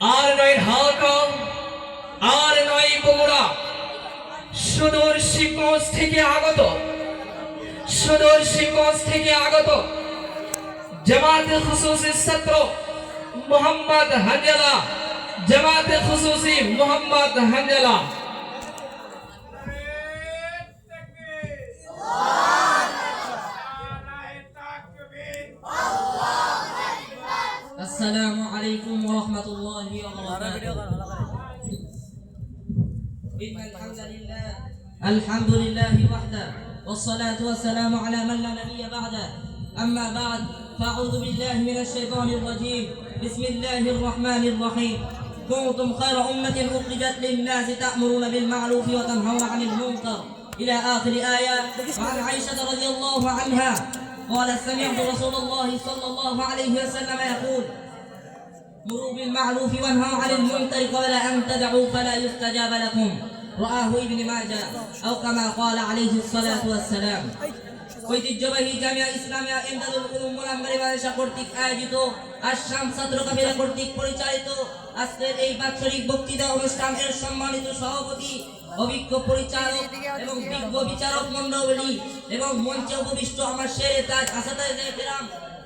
আর নয় ঢাকা আর নয় বগুড়া। সুদূর শিবগঞ্জ থেকে আগত সুদূর শিবগঞ্জ থেকে আগত জামাত খুসুসি ছাত্র মোহাম্মদ হানজালা, জামাত খুসুসি মোহাম্মদ হানজালা। الحمد لله الحمد لله وحده والصلاة والسلام على من لا نبي بعده. أما بعد فأعوذ بالله من الشيطان الرجيم. بسم الله الرحمن الرحيم. كنتم خير أمة أخرجت للناس تأمرون بالمعروف وتنهون عن المنكر. إلى آخر آية. وعن عائشة رضي الله عنها قال سمعت رسول الله صلى الله عليه وسلم يقول مروا بالمعروف وانهوا عن المنكر قبل أن تدعوا فلا يستجاب لكم. রআহু ইবনে মাজাহ আও কামা ক্বালা আলাইহি সালাতু ওয়াসসালাম। ঐতিহ্যবাহী জামিয়া ইসলামিয়া ইমদাদুল উলুম মোলাম্বারি মাদ্রাসা কর্তৃক আয়োজিত আসাম ছাত্র কাফেলা কর্তৃক পরিচালিত আজকের এই বাৎসরিক বক্তৃতা অনুষ্ঠানের সম্মানিত সভাপতি, অভিজ্ঞ পরিচালক এবং বিজ্ঞ বিচারক মণ্ডলী এবং মঞ্চে উপবিষ্ট আমার শেরে তাজ আসাদাম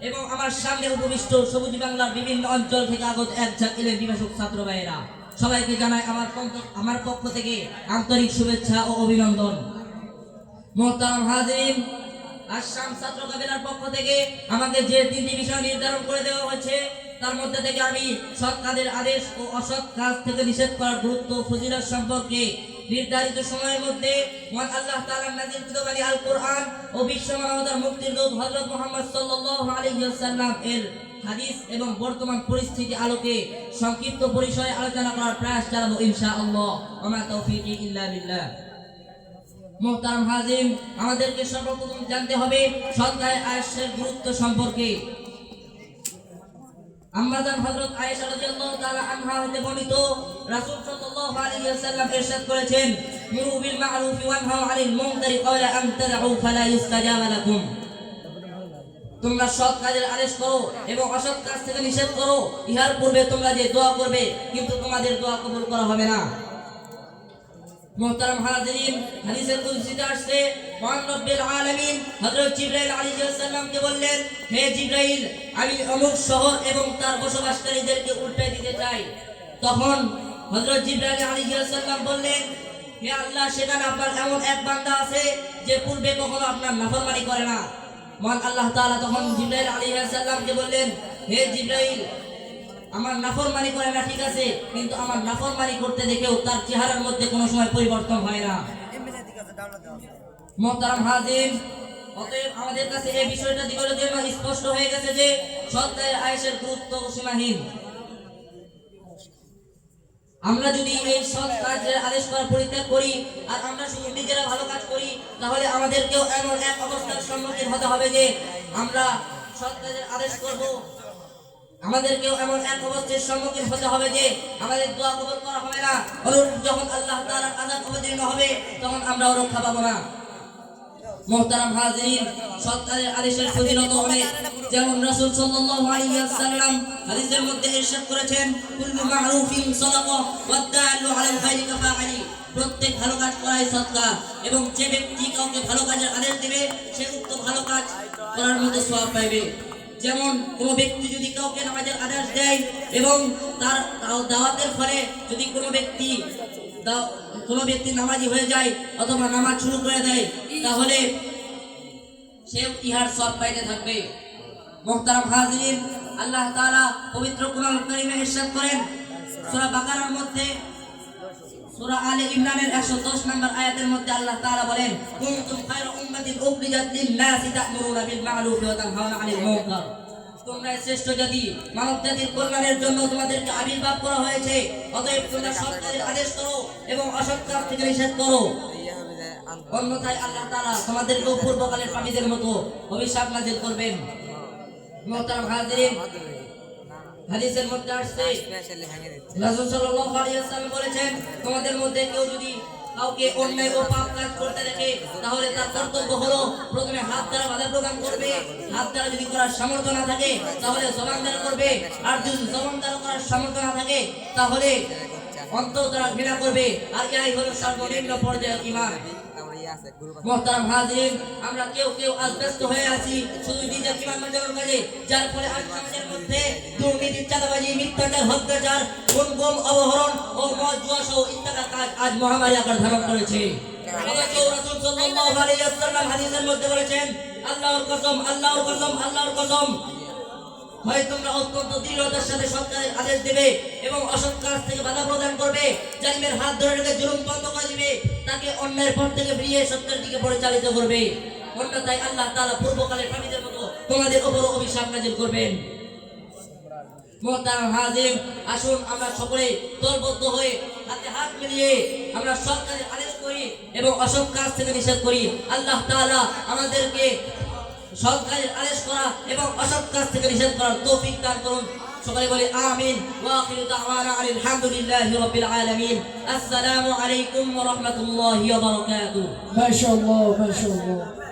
এবং আমার সামনে উপবিষ্ট সবুজ বাংলার বিভিন্ন অঞ্চল থেকে আগত এক ঝাঁক এলেন বিভাষক ছাত্র ভাইয়েরা। সবাইকে জানাই আমার আমার পক্ষ থেকে আন্তরিক শুভেচ্ছা ও অভিনন্দন। মোহতারাম হাজির আসাম ছাত্র কাবিলার পক্ষ থেকে আমাকে যে তিনটি বিষয় নির্ধারণ করে দেওয়া হয়েছে, তার মধ্যে থেকে আমি সৎ কাজের আদেশ ও অসৎ কাজ থেকে নিষেধ করার গুরুত্ব ফজিলত সম্পর্কে নির্ধারিত সময়ের মধ্যে আল্লাহ আল কোরআন ও বিশ্ব মানবতার মুক্তির দূত হযরত মুহাম্মদ সাল্লাল্লাহু এর হাদিস এবং বর্তমান পরিস্থিতি আলোকে সংক্ষিপ্ত পরিসরে আলোচনা করার প্রয়াস চালাবো ইনশাআল্লাহ। ওয়া মা ইল্লা বিল্লাহ। হাজিম, আমাদেরকে সর্বপ্রথম জানতে হবে সৎকায় আয়েশের গুরুত্ব সম্পর্কে। আম্মাজান হযরত আয়েশা রাদিয়াল্লাহু তাআলা আনহা হতে বর্ণিত, রাসূল সাল্লাল্লাহু আলাইহি ওয়াসাল্লাম ইরশাদ করেছেন মুরু বিল মা'রুফ ওয়ানহাউ আনিল মুনকারি ক্বালা আন তাদউ ফালা ইস্তাজাবা লাকুম। তোমরা সৎ কাজের আদেশ করো এবং অসৎ কাজ থেকে নিষেধ করো, ইহার পূর্বে তোমরা যে দোয়া করবে, কিন্তু তোমাদের দোয়া কবুল করা হবে না। মোহতারাম হাজিরিন, হাদিসের কুদসিতে আসছে মহান রব্বিল আলামিন হযরত জিবরাইল আলাইহিস বললেন, হে জিবরাইল, আমি অমুক শহর এবং তার বসবাসকারীদেরকে উল্টে দিতে চাই। তখন হযরত জিবরাইল আলাইহিস বললেন, হে আল্লাহ, সেখানে আপনার এমন এক বান্দা আছে যে পূর্বে কখনো আপনার নাফরমানি করে না। মহান আল্লাহ তাআলা তখন জিবরাইল আলাইহিস বললেন, হে জিবরাইল, আমার নাফরমানি করে না, ঠিক আছে, কিন্তু আমার নাফরমানি করতে দেখেও তার চেহারার মধ্যে কোনো সময় পরিবর্তন হয় না। মোহতারাম হাজির অতএব আমাদের কাছে এই বিষয়টা দিগলের স্পষ্ট হয়ে গেছে যে সত্যায়ের আয়েসের গুরুত্ব সীমাহীন। আমরা যদি এই সৎ কাজের আদেশ করার পরিত্যাগ করি, আর আমরা শুধু নিজেরা ভালো কাজ করি, তাহলে আমাদেরকেও এমন এক অবস্থার সম্মুখীন হতে হবে যে আমরা সৎ কাজের আদেশ করব। আমাদেরকেও এমন এক অবস্থার সম্মুখীন হতে হবে যে আমাদের দোয়া কবর করা হবে না। যখন আল্লাহ তাআলার আযাব অবতীর্ণ হবে, তখন আমরা রক্ষা পাবো না। মোহতারাম হাজিরিন সৎ আদেশের ফজিলত অনেক যেমন রাসূল সাল্লাল্লাহু আলাইহি ওয়াসাল্লাম হাদিসের মধ্যে ইরশাদ করেছেন, কুল্লু মা'রুফিন সাদাকা ওয়াদালু আলাল খাইরি কাফাআলি প্রত্যেক ভালো কাজ করাই সৎকা এবং যে ব্যক্তি কাউকে ভালো কাজের আদেশ দিবে, সে উক্ত ভালো কাজ করার মধ্যে সওয়াব পাইবে। যেমন কোনো ব্যক্তি যদি কাউকে নামাজের আদেশ দেয় এবং তার দাওয়াতের ফলে যদি কোনো ব্যক্তি কোনো ব্যক্তি নামাজি হয়ে যায় অথবা নামাজ শুরু করে দেয় তাহলে সে ইহার সব পাইতে থাকবে। মোহতারাম হাজিরিন, আল্লাহ তাআলা পবিত্র কোরআন কারীমে ইরশাদ করেন, সূরা বাকারার মধ্যে, সূরা আলে ইমরানের 110 নম্বর আয়াতের মধ্যে আল্লাহ তাআলা বলেন, কুনতুম খায়রা উম্মাতিন উখরিজাত লিন-নাসি বিল মা'রুফ ওয়া তানহাউনা 'আনিল মুনকার। তোমরা শ্রেষ্ঠ জাতি, মানব জাতির কল্যাণের জন্য তোমাদেরকে আবির্ভাব করা হয়েছে, অতএব তোমরা সৎ কাজের আদেশ করো এবং অসৎ কাজ থেকে নিষেধ করো। অন্যথায় আল্লাহ তাআলা তোমাদেরকে পূর্বকালের পাপীদের মতো অভিশাপ নাজিল করবেন। তাহলে তার করবে। আর যদি জবান করার সামর্থ্য না থাকে, তাহলে তারা ঘৃণা করবে। আর এরাই হলো সর্বনিম্ন পর্যায়ের ইমান মোহতারাম হাজির আমরা কেউ কেউ আজ ব্যস্ত হয়ে আছি, শুধু নিজের বাজানোর কাজে। যার ফলে আজ সমাজের মধ্যে দুর্নীতি, চাঁদাবাজি, মিথ্যাচার, হত্যাচার খুন গুম অপহরণ ও মদ জুয়া সহ ইত্যাদি কাজ আজ মহামারী আকার ধারণ করেছে। আল্লাহর কসম, আল্লাহর তোমরা অত্যন্ত সাথে সৎকারের আদেশ দেবে এবং অসৎ কাজ থেকে বাধা প্রদান করবে। জালিমের হাত ধরে রেখে জুলুম বন্ধ করে দিবে। তাকে অন্যের পথ থেকে ফিরিয়ে সত্যের দিকে পরিচালিত করবে। অন্যথায় আল্লাহ তাআলা পূর্বকালের প্রাণীদের মতো তোমাদের উপর অভিশাপ নাজিল করবেন। মোহতারাম হাজিম আসুন আমরা সকলে দলবদ্ধ হয়ে হাতে হাত মিলিয়ে আমরা কাজের আদেশ করি এবং অসৎ কাজ থেকে নিষেধ করি। আল্লাহ তাআলা আমাদেরকে সৎ আদেশ করা এবং অসৎ কাজ থেকে নিষেধ করার তৌফিক দান করুন। সবাই বলি আমিন ওয়াকিল দাওয়ানা আলহামদুলিল্লাহি রাব্বিল আলামিন আসসালামু আলাইকুম ওয়া রাহমাতুল্লাহি ওয়া বারাকাতুহু মাশাআল্লাহ মাশাআল্লাহ